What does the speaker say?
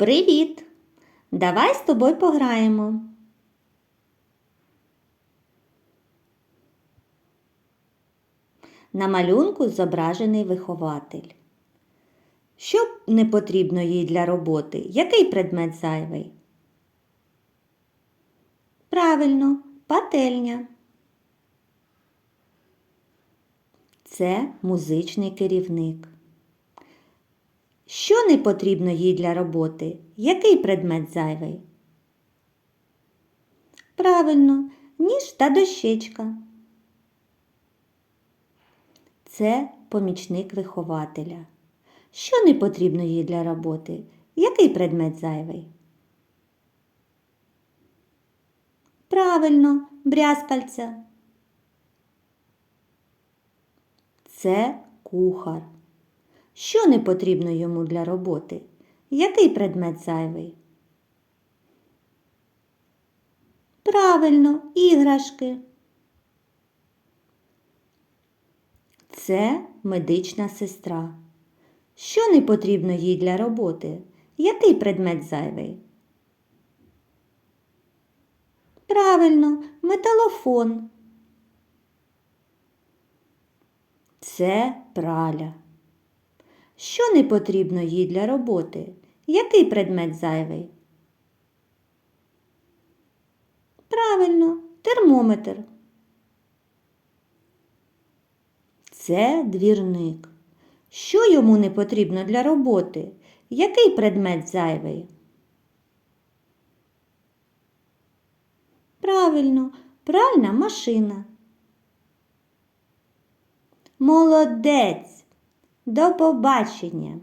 Привіт! Давай з тобою пограємо. На малюнку зображений вихователь. Що не потрібно їй для роботи? Який предмет зайвий? Правильно, пательня. Це музичний керівник. Що не потрібно їй для роботи? Який предмет зайвий? Правильно, ніж та дощечка. Це помічник вихователя. Що не потрібно їй для роботи? Який предмет зайвий? Правильно, брязкальця. Це кухар. Що не потрібно йому для роботи? Який предмет зайвий? Правильно, іграшки. Це медична сестра. Що не потрібно їй для роботи? Який предмет зайвий? Правильно, металофон. Це праля. Що не потрібно їй для роботи? Який предмет зайвий? Правильно, термометр. Це двірник. Що йому не потрібно для роботи? Який предмет зайвий? Правильно, пральна машина. Молодець! До побачення!